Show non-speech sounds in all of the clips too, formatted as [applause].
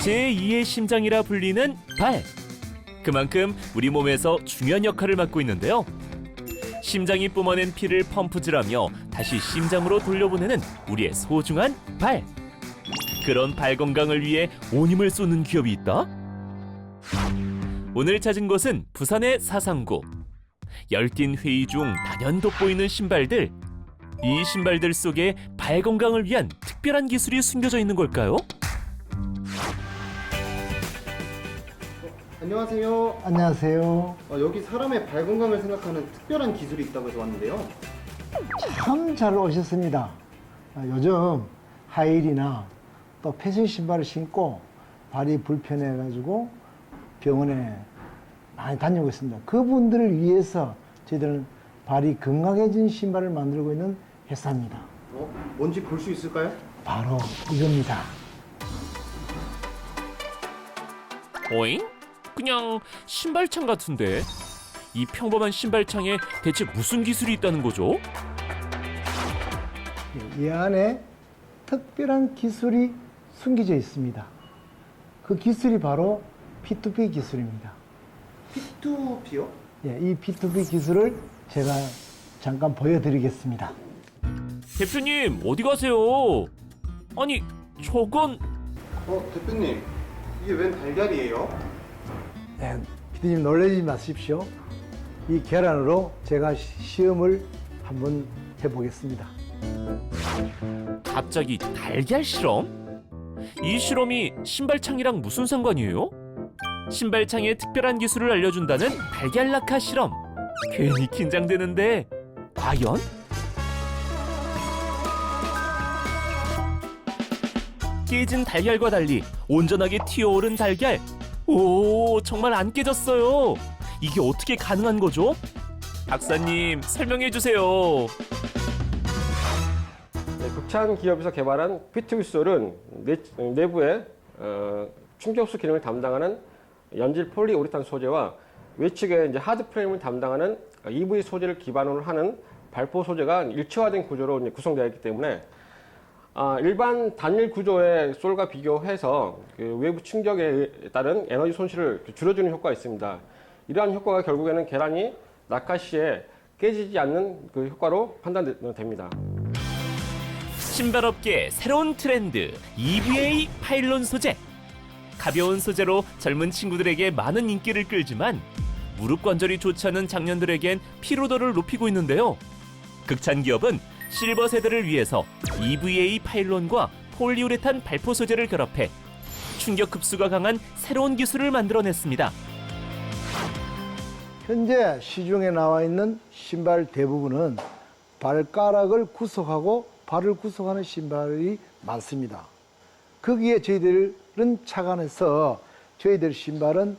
제2의 심장이라 불리는 발. 그만큼 우리 몸에서 중요한 역할을 맡고 있는데요. 심장이 뿜어낸 피를 펌프질하며 다시 심장으로 돌려보내는 우리의 소중한 발. 그런 발 건강을 위해 온 힘을 쏟는 기업이 있다. 오늘 찾은 곳은 부산의 사상구. 열띤 회의 중 단연 돋보이는 신발들. 이 신발들 속에 발 건강을 위한 특별한 기술이 숨겨져 있는 걸까요? 안녕하세요. 안녕하세요. 어, 여기 사람의 발 건강을 생각하는 특별한 기술이 있다고 해서 왔는데요. 참 잘 오셨습니다. 아, 요즘 하이힐이나 또 패션 신발을 신고 발이 불편해가지고 병원에 많이 다니고 있습니다. 그분들을 위해서 저희들은 발이 건강해진 신발을 만들고 있는 회사입니다. 어, 뭔지 볼 수 있을까요? 바로 이겁니다. 오잉? 그냥 신발창 같은데 이 평범한 신발창에 대체 무슨 기술이 있다는 거죠? 이 안에 특별한 기술이 숨겨져 있습니다. 그 기술이 바로 P2P 기술입니다. P2P요? 예, 이 P2P 기술을 제가 잠깐 보여드리겠습니다. 대표님 어디 가세요? 아니 저건 어, 대표님. 이게 웬 달걀이에요? 네, 피디님 놀라지 마십시오. 이 계란으로 제가 시- 시험을 한번 해보겠습니다. 갑자기 달걀 실험? 이 실험이 신발창이랑 무슨 상관이에요? 신발창의 특별한 기술을 알려준다는 달걀 낙하 실험. 괜히 긴장되는데 과연? 깨진 달걀과 달리 온전하게 튀어오른 달걀. 오, 정말 안 깨졌어요. 이게 어떻게 가능한 거죠? 박사님, 설명해 주세요. 네, 극찬 기업에서 개발한 피트위솔은 내, 내부에 어, 충격수 기능을 담당하는 연질 폴리우레탄 소재와 외측에 이제 하드 프레임을 담당하는 EV 소재를 기반으로 하는 발포 소재가 일체화된 구조로 구성되어 있기 때문에 아, 일반 단일 구조의 솔과 비교해서 그 외부 충격에 따른 에너지 손실을 줄여주는 효과가 있습니다. 이러한 효과가 결국에는 계란이 낙하 시에 깨지지 않는 그 효과로 판단됩니다. 신발업계 새로운 트렌드 EVA 파일론 소재. 가벼운 소재로 젊은 친구들에게 많은 인기를 끌지만 무릎 관절이 좋지 않은 장년들에겐 피로도를 높이고 있는데요. 극찬 기업은 실버 세대를 위해서 EVA 파일론과 폴리우레탄 발포 소재를 결합해 충격 흡수가 강한 새로운 기술을 만들어냈습니다. 현재 시중에 나와 있는 신발 대부분은 발가락을 구속하고 발을 구속하는 신발이 많습니다. 거기에 저희들은 착안해서 저희들 신발은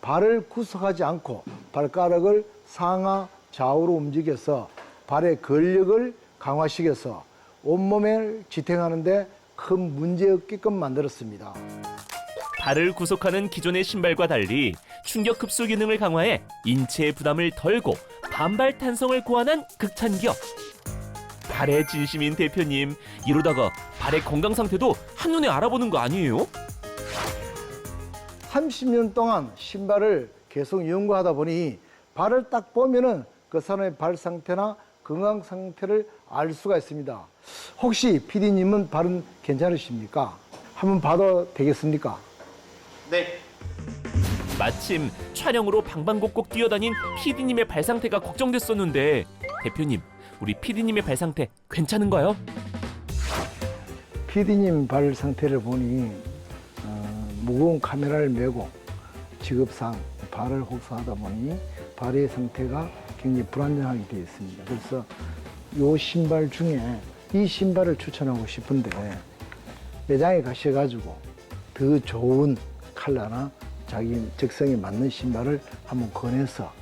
발을 구속하지 않고 발가락을 상하 좌우로 움직여서 발의 근력을 강화시켜서 온몸을 지탱하는데 큰 문제 없게끔 만들었습니다. 발을 구속하는 기존의 신발과 달리 충격 흡수 기능을 강화해 인체의 부담을 덜고 반발 탄성을 고안한 극찬 기업. 발의 진심인 대표님, 이러다가 발의 건강 상태도 한눈에 알아보는 거 아니에요? 30년 동안 신발을 계속 연구하다 보니 발을 딱 보면은 그 사람의 발 상태나 건강 상태를 알 수가 있습니다. 혹시 PD님은 발은 괜찮으십니까? 한번 봐도 되겠습니까? 네. 마침 촬영으로 방방곡곡 뛰어다닌 PD님의 발 상태가 걱정됐었는데 대표님, 우리 PD님의 발 상태 괜찮은가요? PD님 발 상태를 보니 어, 무거운 카메라를 메고 직업상 발을 혹사하다 보니 발의 상태가 굉장히 불안정하게 되어 있습니다. 그래서 이 신발 중에 이 신발을 추천하고 싶은데 매장에 가셔가지고 더 좋은 컬러나 자기 적성에 맞는 신발을 한번 권해서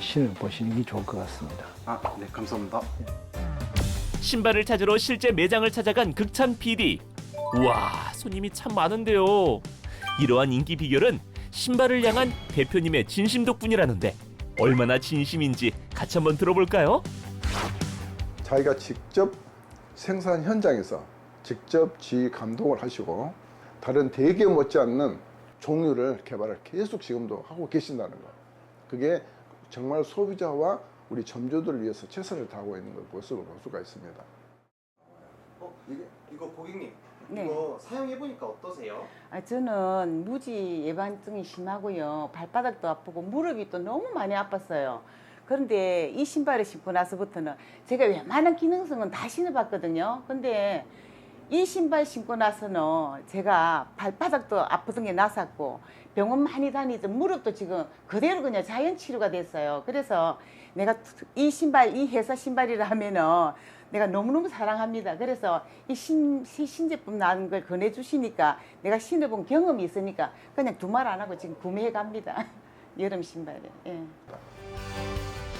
신을 보시는 게 좋을 것 같습니다. 아, 네, 감사합니다. 신발을 찾으러 실제 매장을 찾아간 극찬 PD. 우와, 손님이 참 많은데요. 이러한 인기 비결은 신발을 향한 대표님의 진심 덕분이라는데 얼마나 진심인지 같이 한번 들어볼까요? 자기가 직접 생산 현장에서 직접 지 감독을 하시고 다른 대기업 못지않는 종류를 개발을 계속 지금도 하고 계신다는 거. 그게 정말 소비자와 우리 점주들을 위해서 최선을 다하고 있는 걸볼 수가 있습니다. 어, 이게 이거 고객님 네. 이거 사용해 보니까 어떠세요? 아, 저는 무지 예방증이 심하고요. 발바닥도 아프고 무릎이 또 너무 많이 아팠어요. 그런데 이 신발을 신고 나서부터는 제가 웬만한 기능성은 다 신어봤거든요. 근데 이 신발 신고 나서는 제가 발바닥도 아프던 게 나섰고 병원 많이 다니던 무릎도 지금 그대로 그냥 자연 치료가 됐어요. 그래서 내가 이 신발, 이 회사 신발이라 하면은 내가 너무너무 사랑합니다. 그래서 이 신, 새 신제품 나는 걸 권해주시니까 내가 신어본 경험이 있으니까 그냥 두말 안 하고 지금 구매해 갑니다. [laughs] 여름 신발을. 예.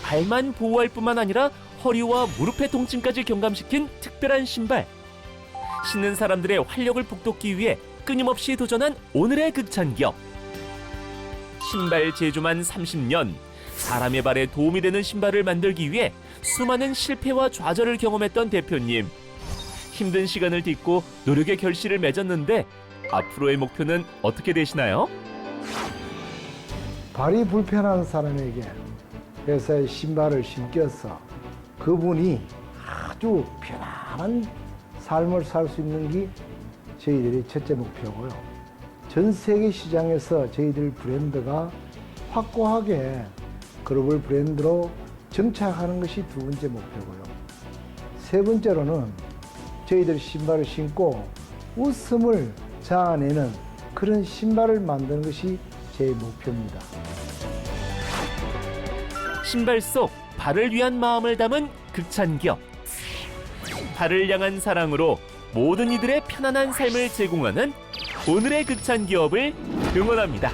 발만 보호할 뿐만 아니라 허리와 무릎의 통증까지 경감시킨 특별한 신발. 신는 사람들의 활력을 북돋기 위해 끊임없이 도전한 오늘의 극찬기업. 신발 제조만 30년. 사람의 발에 도움이 되는 신발을 만들기 위해 수많은 실패와 좌절을 경험했던 대표님. 힘든 시간을 딛고 노력의 결실을 맺었는데 앞으로의 목표는 어떻게 되시나요? 발이 불편한 사람에게 회사의 신발을 신겨서 그분이 아주 편안한 삶을 살 수 있는 게 저희들의 첫째 목표고요. 전 세계 시장에서 저희들 브랜드가 확고하게 글로벌 브랜드로 정착하는 것이 두 번째 목표고요. 세 번째로는 저희들 신발을 신고 웃음을 자아내는 그런 신발을 만드는 것이 제 목표입니다. 신발 속 발을 위한 마음을 담은 극찬기업. 발을 향한 사랑으로 모든 이들의 편안한 삶을 제공하는 오늘의 극찬기업을 응원합니다.